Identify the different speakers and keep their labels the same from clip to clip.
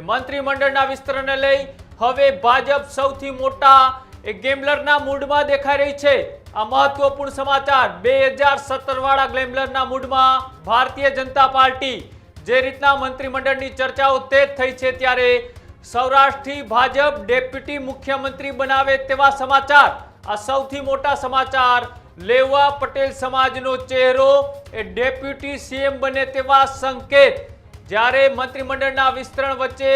Speaker 1: એ મંત્રીમંડળના વિસ્તરણને લઈ હવે ભાજપ સૌથી મોટા એ ગેમલરના મૂડમાં દેખાઈ રહી છે. આ મહત્વપૂર્ણ સમાચાર, બે હજાર સત્તરવાળા વાળા ગેમલરના મૂડમાં ભારતીય જનતા પાર્ટી જે રીતના મંત્રીમંડળની ચર્ચાઓ તેજ થઈ છે ત્યારે સૌરાષ્ટ્રથી ભાજપ ડેપ્યુટી મુખ્યમંત્રી બનાવે તેવા સમાચાર. આ સૌથી મોટા સમાચાર, લેવા પટેલ સમાજનો ચહેરો એ ડેપ્યુટી સીએમ બને તેવા સંકેત. જ્યારે મંત્રીમંડળના વિસ્તરણ વચ્ચે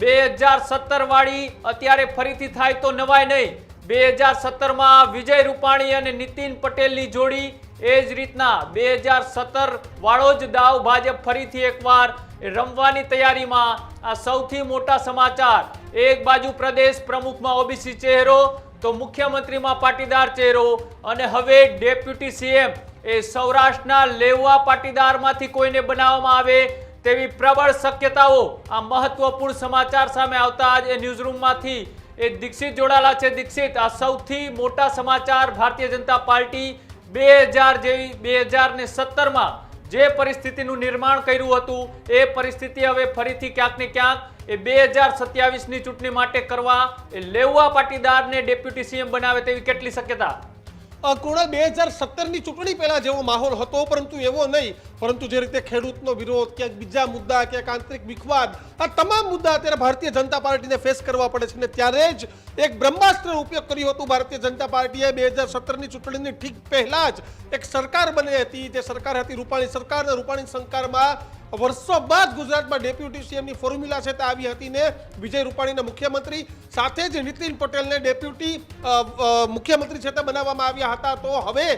Speaker 1: બે હજાર સત્તર વાળી અત્યારે ફરીથી થાય તો નવાય નહીં. બે હજાર સત્તરમાં વિજય રૂપાણી અને નીતિન પટેલની જોડી, એ જ રીતના બે હજાર સત્તર વાળો જ દાવ ભાજપ ફરીથી એકવાર રમવાની તૈયારીમાં. આ સૌથી મોટા સમાચાર, એક બાજુ પ્રદેશ પ્રમુખમાં ઓબીસી ચહેરો, તો મુખ્યમંત્રીમાં પાટીદાર ચહેરો, અને હવે ડેપ્યુટી સીએમ, એ સૌરાષ્ટ્રના લેવા પાટીદારમાંથી કોઈને બનાવવામાં આવે તેવી પ્રબળ શક્યતાઓ આ મહત્વપૂર્ણ સમાચાર સામે આવતા જ એ ન્યૂઝરૂમમાંથી એ દીક્ષિત જોડાયેલા છે. દીક્ષિત, આ સૌથી મોટા સમાચાર ભારતીય જનતા પાર્ટી બે હજાર જેવી, બે હજાર ને સત્તરમાં જે પરિસ્થિતિનું નિર્માણ કર્યું હતું, એ પરિસ્થિતિ હવે ફરીથી ક્યાંક ને ક્યાંક એ બે હજાર સત્યાવીસની ચૂંટણી માટે કરવા એ લેવા પાટીદારને ડેપ્યુટી સીએમ બનાવે તેવી કેટલી શક્યતા?
Speaker 2: અ, કુણાલ બે હજાર સત્તરની ચૂંટણી પહેલાં જેવો માહોલ હતો પરંતુ એવો નહીં. પરંતુ જે રીતે ખેડૂતનો વિરોધ ક્યાંક બીજા મુદ્દા ક્યાંક આંતરિક વિખવાદ આ તમામ મુદ્દા અત્યારે ભારતીય જનતા પાર્ટીને ફેસ કરવા પડે છે. અને ત્યારે જ એક બ્રહ્માસ્ત્ર ઉપયોગ કર્યો હતું ભારતીય જનતા પાર્ટીએ બે હજાર સત્તરની ચૂંટણીની ઠીક પહેલાં જ એક સરકાર બની હતી. જે સરકાર હતી રૂપાણી સરકાર અને રૂપાણી સરકારમાં વર્ષો બાદ ગુજરાતમાં ડેપ્યુટી સીએમની ફોર્મ્યુલા છે તે આવી હતી ને વિજય રૂપાણીના મુખ્યમંત્રી સાથે જ નીતિન પટેલને ડેપ્યુટી મુખ્યમંત્રી છે તે બનાવવામાં આવ્યા હતા. તો હવે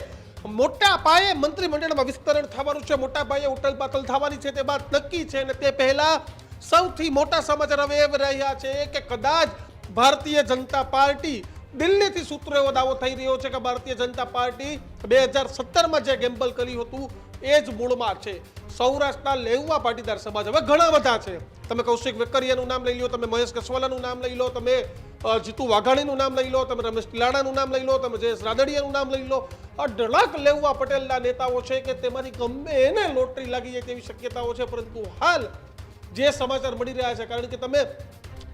Speaker 2: મોટા પાયે મંત્રીમંડળમાં વિસ્તરણ થવાનું છે, મોટા પાયે ઉટલ થવાની છે, તે બાદ નક્કી છે અને તે પહેલા સૌથી મોટા સમાચાર હવે એ રહ્યા છે કે કદાચ ભારતીય જનતા પાર્ટી દિલ્હીથી સૂત્રો એવો દાવો થઈ રહ્યો છે કે ભારતીય જનતા પાર્ટી બે હજાર સત્તરમાં જે ગેમ્બલ કર્યું હતું, એ જ મૂળમાં છે. સૌરાષ્ટ્રના લેવા પાટીદાર સમાજ હવે ઘણા બધા છે. તમે કૌશિક વેકરિયાનું નામ લઈ લો, તમે મહેશ કસવાલાનું નામ લઈ લો, તમે જીતુ વાઘાણીનું નામ લઈ લો, તમે રમેશ તિલાડાનું નામ લઈ લો, તમે જયેશ રાદડિયાનું નામ લઈ લો. અઢળક લેવા પટેલના નેતાઓ છે કે તેમાંથી ગમે એને લોટરી લાગી જાય તેવી શક્યતાઓ છે, પરંતુ હાલ જે સમાચાર મળી રહ્યા છે, કારણ કે તમે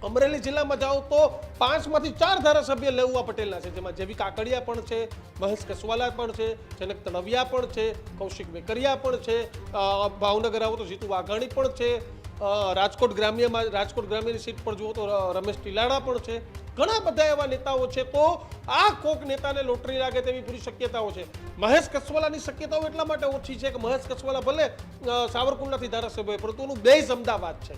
Speaker 2: અમરેલી જિલ્લામાં જાઓ તો પાંચમાંથી ચાર ધારાસભ્ય લેવા પટેલના છે, જેમાં જેવી કાકડિયા પણ છે, મહેશ કસવાલા પણ છે, જનક તણવિયા પણ છે, કૌશિક વેકરિયા પણ છે ભાવનગર આવો તો જીતુ વાઘાણી પણ છે રાજકોટ ગ્રામ્યમાં, રાજકોટ ગ્રામ્યની સીટ પર જુઓ તો રમેશ ટીલાડા પણ છે. ઘણા બધા એવા નેતાઓ છે, તો આ કોક નેતાને લોટરી લાગે તેવી પૂરી શક્યતાઓ છે. મહેશ કસવાલાની શક્યતાઓ એટલા માટે ઓછી છે કે મહેશ કસવાલા ભલે સાવરકુંડલાથી ધારાસભ્ય પરંતુ એનું બેઝ અમદાવાદ છે.